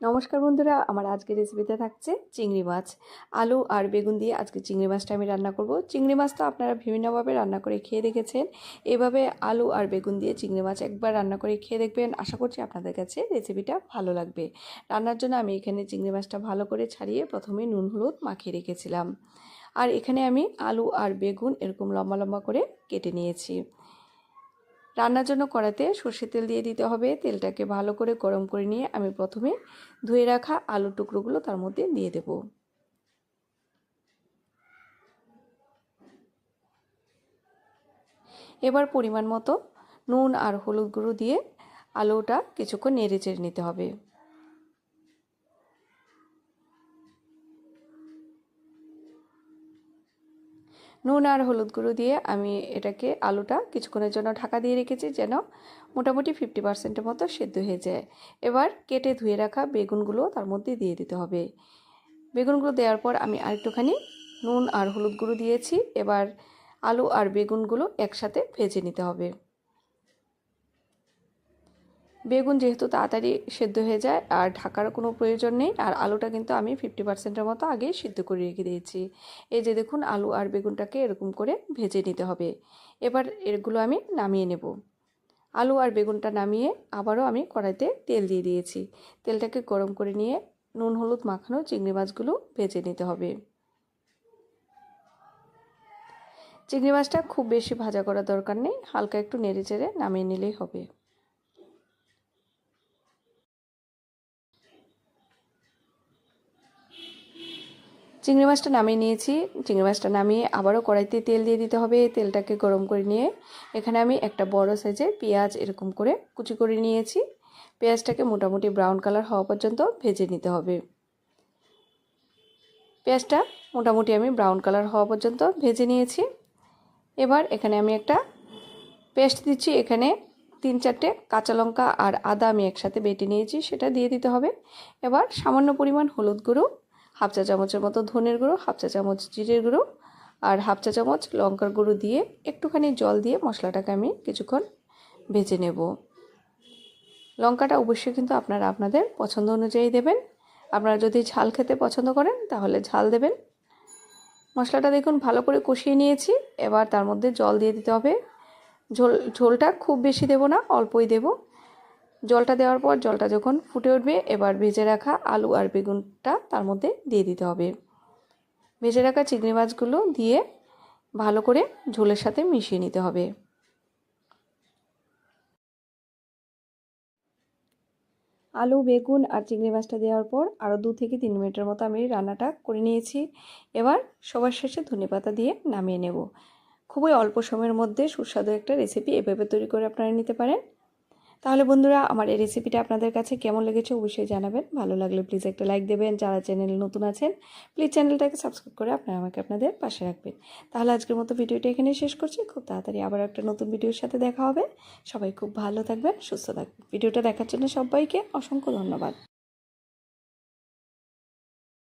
নমস্কার বন্ধুরা, আমার আজকের রেসিপিতে থাকছে চিংড়ি মাছ। আলু আর বেগুন দিয়ে আজকে চিংড়ি মাছটা আমি রান্না করব। চিংড়ি মাছ তো আপনারা বিভিন্নভাবে রান্না করে খেয়ে দেখেছেন। এভাবে আলু আর বেগুন দিয়ে চিংড়ি মাছ একবার রান্না করে খেয়ে দেখবেন। আশা করছি আপনাদের কাছে রেসিপিটা ভালো লাগবে। রান্নার জন্য আমি এখানে চিংড়ি মাছটা ভালো করে ছাড়িয়ে প্রথমে নুন, হলুদ মাখিয়ে রেখেছিলাম। আর এখানে আমি আলু আর বেগুন এরকম লম্বা লম্বা করে কেটে নিয়েছি। রান্নার জন্য কড়াতে সর্ষের তেল দিয়ে দিতে হবে। তেলটাকে ভালো করে গরম করে নিয়ে আমি প্রথমে ধুয়ে রাখা আলুর টুকরোগুলো তার মধ্যে দিয়ে দেব। এবার পরিমাণ মতো নুন আর হলুদ গুঁড়ো দিয়ে আলুটা কিছুক্ষণ নেড়ে চেড়ে নিতে হবে। নুন আর হলুদ গুঁড়ো দিয়ে আমি এটাকে আলুটা কিছুক্ষণের জন্য ঢাকা দিয়ে রেখেছি যেন মোটামুটি ফিফটি পার্সেন্টের মতো সেদ্ধ হয়ে যায়। এবার কেটে ধুয়ে রাখা বেগুনগুলো তার মধ্যে দিয়ে দিতে হবে। বেগুনগুলো দেওয়ার পর আমি আরেকটুখানি নুন আর হলুদ গুঁড়ো দিয়েছি। এবার আলু আর বেগুনগুলো একসাথে ভেজে নিতে হবে। বেগুন যেহেতু তাড়াতাড়ি সেদ্ধ হয়ে যায় আর ঢাকার কোনো প্রয়োজন নেই, আর আলুটা কিন্তু আমি ফিফটি পার্সেন্টের মতো আগে সিদ্ধ করে রেখে দিয়েছি। এই যে দেখুন, আলু আর বেগুনটাকে এরকম করে ভেজে নিতে হবে। এবার এগুলো আমি নামিয়ে নেব। আলু আর বেগুনটা নামিয়ে আবারও আমি কড়াইতে তেল দিয়ে দিয়েছি। তেলটাকে গরম করে নিয়ে নুন, হলুদ মাখানো চিংড়ি মাছগুলো ভেজে নিতে হবে। চিংড়ি মাছটা খুব বেশি ভাজা করার দরকার নেই, হালকা একটু নেড়ে চেড়ে নামিয়ে নিলেই হবে। চিংড়ি মাছটা নামিয়ে নিয়েছি। চিংড়ি মাছটা নামিয়ে আবারও কড়াইতে তেল দিয়ে দিতে হবে। তেলটাকে গরম করে নিয়ে এখানে আমি একটা বড় সাইজের পেঁয়াজ এরকম করে কুচি করে নিয়েছি। পেঁয়াজটাকে মোটামুটি ব্রাউন কালার হওয়া পর্যন্ত ভেজে নিতে হবে। পেঁয়াজটা মোটামুটি আমি ব্রাউন কালার হওয়া পর্যন্ত ভেজে নিয়েছি। এবার এখানে আমি একটা পেস্ট দিচ্ছি। এখানে তিন চারটে কাঁচা লঙ্কা আর আদা আমি একসাথে বেটে নিয়েছি, সেটা দিয়ে দিতে হবে। এবার সামান্য পরিমাণ হলুদ গুঁড়ো হাফ চা চামচের মতো ধনের গুঁড়ো, হাফ চা চামচ জিরের গুঁড়ো আর হাফ চা চামচ লঙ্কার গুঁড়ো দিয়ে একটুখানি জল দিয়ে মশলাটাকে আমি কিছুক্ষণ ভেজে নেব। লঙ্কাটা অবশ্যই কিন্তু আপনারা আপনাদের পছন্দ অনুযায়ী দেবেন। আপনারা যদি ঝাল খেতে পছন্দ করেন, তাহলে ঝাল দেবেন। মশলাটা দেখুন ভালো করে কষিয়ে নিয়েছি। এবার তার মধ্যে জল দিয়ে দিতে হবে। ঝোল, ঝোলটা খুব বেশি দেব না, অল্পই দেবো। জলটা দেওয়ার পর জলটা যখন ফুটে উঠবে, এবার ভেজে রাখা আলু আর বেগুনটা তার মধ্যে দিয়ে দিতে হবে। ভেজে রাখা চিংড়ি মাছগুলো দিয়ে ভালো করে ঝোলের সাথে মিশিয়ে নিতে হবে। আলু, বেগুন আর চিংড়ি মাছটা দেওয়ার পর আরও দু থেকে তিন মিনিটের মতো আমি রান্নাটা করে নিয়েছি। এবার সবার শেষে ধনে পাতা দিয়ে নামিয়ে নেব। খুবই অল্প সময়ের মধ্যে সুস্বাদু একটা রেসিপি এভাবে তৈরি করে আপনারা নিতে পারেন। তাহলে বন্ধুরা, আমার এই রেসিপিটা আপনাদের কাছে কেমন লেগেছে অবশ্যই জানাবেন। ভালো লাগলে প্লিজ একটা লাইক দেবেন। যারা চ্যানেল নতুন আছেন প্লিজ চ্যানেলটাকে সাবস্ক্রাইব করে আপনারা আমাকে আপনাদের পাশে রাখবেন। তাহলে আজকের মতো ভিডিওটা এখানে শেষ করছি। খুব তাড়াতাড়ি আবার একটা নতুন ভিডিওর সাথে দেখা হবে। সবাই খুব ভালো থাকবেন, সুস্থ থাকবেন। ভিডিওটা দেখার জন্য সবাইকে অসংখ্য ধন্যবাদ।